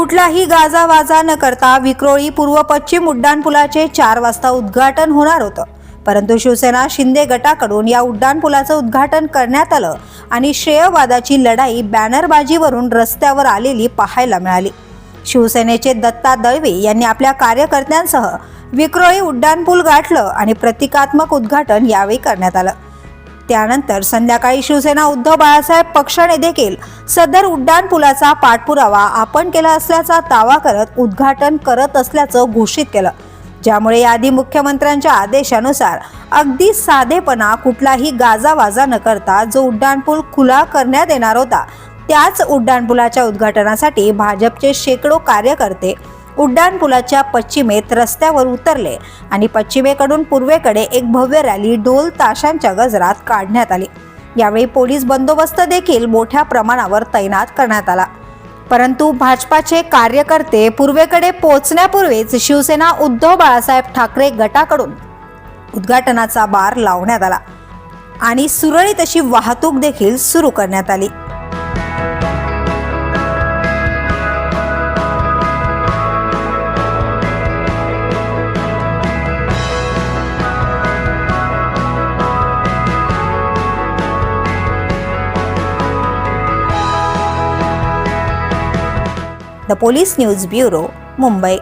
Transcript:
कुठलाही गाजावाजा न करता विक्रोळी पूर्व पश्चिम उड्डाणपुलाचे चार वाजता उद्घाटन होणार होतं. परंतु शिवसेना शिंदे गटाकडून या उड्डाणपुलाचं उद्घाटन करण्यात आलं आणि श्रेयवादाची लढाई बॅनरबाजीवरून रस्त्यावर आलेली पाहायला मिळाली. शिवसेनेचे दत्ता दळवे यांनी आपल्या कार्यकर्त्यांसह विक्रोळी उड्डाणपूल गाठलं आणि प्रतिकात्मक उद्घाटन यावेळी करण्यात आलं. त्यानंतर संध्याकाळी शिवसेना उद्धव बाळासाहेब पक्षाने देखील सदर उड्डाणपुलाचा पाठपुरावा आपण केला असल्याचा दावा करत उद्घाटन करत असल्याचं घोषित केलं. ज्यामुळे याआधी मुख्यमंत्र्यांच्या आदेशानुसार अगदी साधेपणा कुठलाही गाजावाजा न करता जो उड्डाणपूल खुला करण्यात येणार होता त्याच उड्डाणपुलाच्या उद्घाटनासाठी भाजपचे शेकडो कार्यकर्ते उड्डाणपुलाच्या पश्चिमेत रस्त्यावर उतरले आणि पश्चिमेकडून पूर्वेकडे एक भव्य रॅली ढोल ताशांच्या गजरात काढण्यात आली. यावेळी पोलीस बंदोबस्त देखील मोठ्या प्रमाणावर तैनात करण्यात आला. परंतु भाजपाचे कार्यकर्ते पूर्वेकडे पोहोचण्यापूर्वीच शिवसेना उद्धव बाळासाहेब ठाकरे गटाकडून उद्घाटनाचा बार लावण्यात आला आणि सुरळीत अशी वाहतूक देखील सुरू करण्यात आली. the police news bureau Mumbai